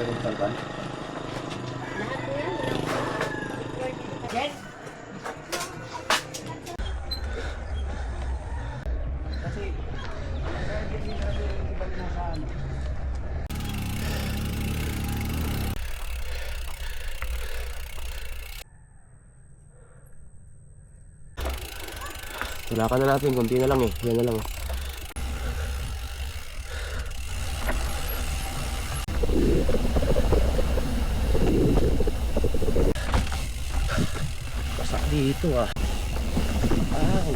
talaga ng talban? Kasi, hindi na natin yung ibang nasaan. Tulakan na natin, konti na lang eh. Yan na lang eh. Pasak dito ah. Ow.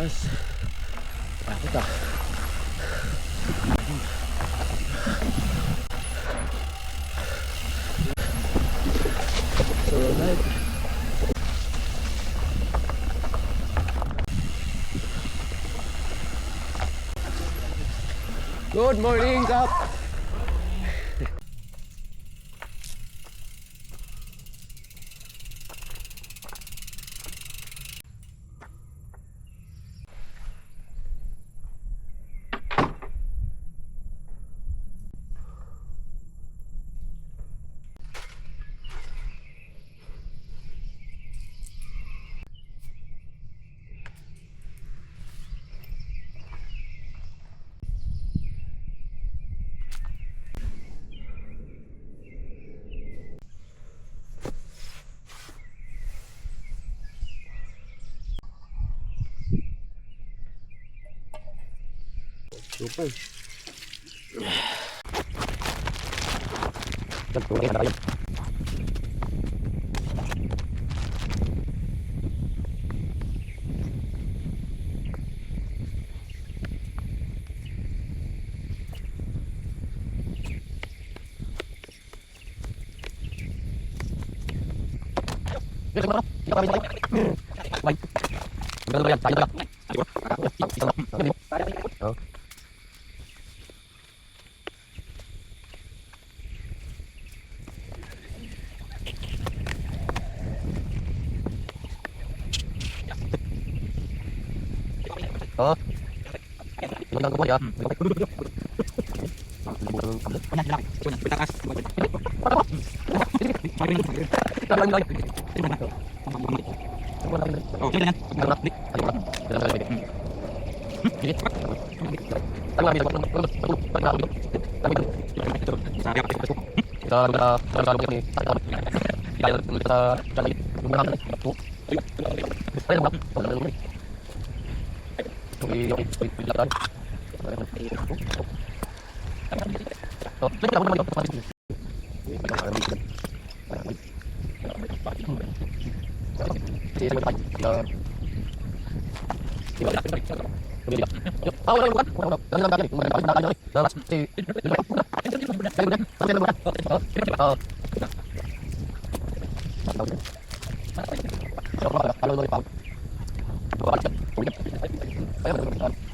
Ah. So, right. Good morning, up. Super. Baik. Benar-benar yang tadi. Oh. Oh. Ilang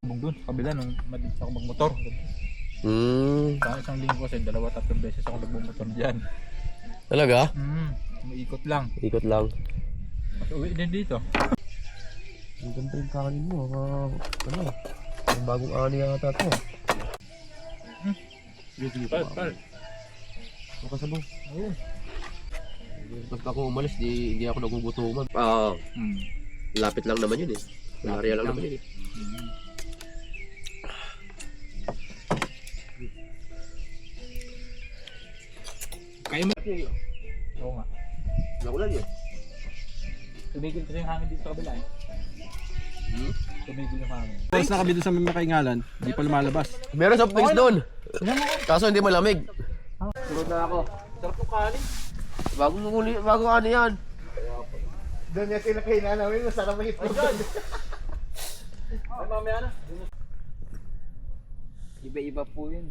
Bung dun, kabila nung madalis ako magmotor. Hmm, Sa isang linggo kasi dalawa tatlong beses ako nagmumotor diyan. Talaga? Hmm, umiikot lang. Ikot lang. Tapos uwi din dito. Ang ganda yung kanin mo. ah, ano? Ang bagong ani yata to. Sige, sige, pal, pal. Makasabong. Oo. Pagka ako umalis, di, di ako nagugutuman. Ah, Hmm. lapit lang naman yun eh. Malaria lang lang. naman yun eh. Kaya mo. Oo nga. Nakulan yun. Tumigil kasi yung hangin dito sa kabila eh. Hmm? Tumigil yung hangin. Tapos na kami doon sa may makaingalan, di pa lumalabas. Meron soft drinks doon. Kaso hindi malamig. Sunod na ako. Sarap yung kanin. Bagong uli, bagong ano yan. Doon niya sila kainan namin, masarap ang ito. Ay mamaya na. Iba-iba po yun.